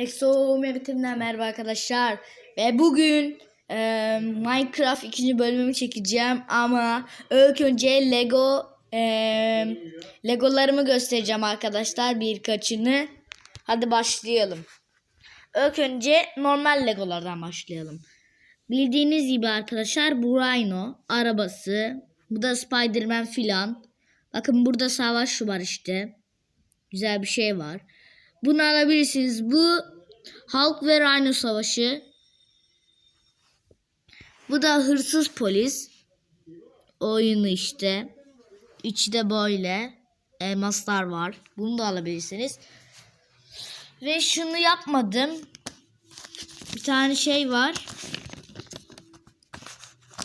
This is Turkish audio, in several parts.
Exo Mehmet'imden merhaba arkadaşlar. Ve bugün e, Minecraft ikinci bölümümü çekeceğim ama ilk önce Lego e, Legolarımı göstereceğim arkadaşlar birkaçını. Hadi başlayalım. İlk önce normal Legolardan başlayalım. Bildiğiniz gibi arkadaşlar bu Rhino arabası. Bu da Spiderman filan. Bakın burada savaş var işte. Güzel bir şey var. Bunu alabilirsiniz. Bu Hulk ve Rhino savaşı. Bu da hırsız polis. Oyunu işte. İçi de böyle. Elmaslar var. Bunu da alabilirsiniz. Ve şunu yapmadım. Bir tane şey var.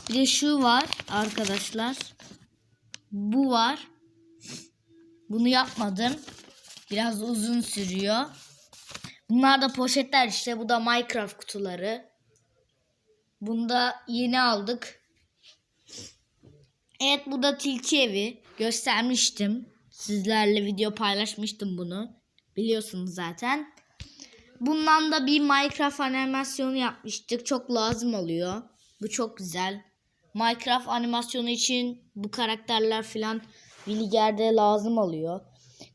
Bir de şu var arkadaşlar. Bu var. Bunu yapmadım. Biraz uzun sürüyor. Bunlar da poşetler işte. Bu da Minecraft kutuları. Bunu da yeni aldık. Evet bu da tilki evi. Göstermiştim. Sizlerle video paylaşmıştım bunu. Biliyorsunuz zaten. Bundan da bir Minecraft animasyonu yapmıştık. Çok lazım oluyor. Bu çok güzel. Minecraft animasyonu için bu karakterler falan Williger'de lazım oluyor.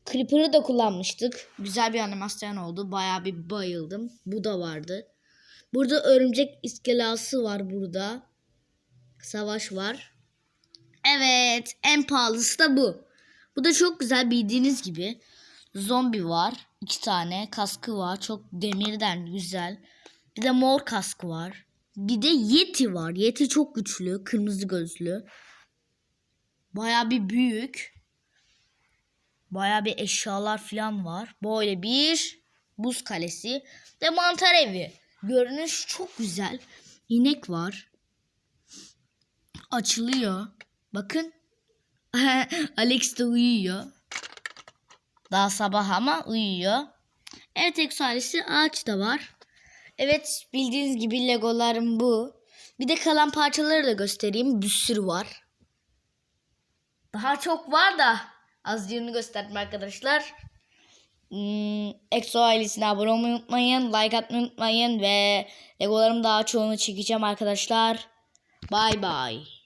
Creeper'ı da kullanmıştık. Güzel bir animasyon oldu. Bayağı bir bayıldım. Bu da vardı. Burada örümcek iskelası var burada. Savaş var. Evet, en pahalısı da bu. Bu da çok güzel bildiğiniz gibi. Zombi var. iki tane kaskı var. Çok demirden güzel. Bir de mor kaskı var. Bir de Yeti var. Yeti çok güçlü. Kırmızı gözlü. Baya bir büyük. Baya bir eşyalar falan var. Böyle bir buz kalesi ve mantar evi. Görünüş çok güzel. İnek var. Açılıyor. Bakın. Alex de uyuyor. Daha sabah ama uyuyor. Evet eksualisi ağaç da var. Evet bildiğiniz gibi legolarım bu. Bir de kalan parçaları da göstereyim. Bir sürü var. Daha çok var da azıcığını gösterdim arkadaşlar. Hmm, Exo ailesine abone olmayı unutmayın. Like atmayı unutmayın. Ve legolarım daha çoğunu çekeceğim arkadaşlar. Bye bye.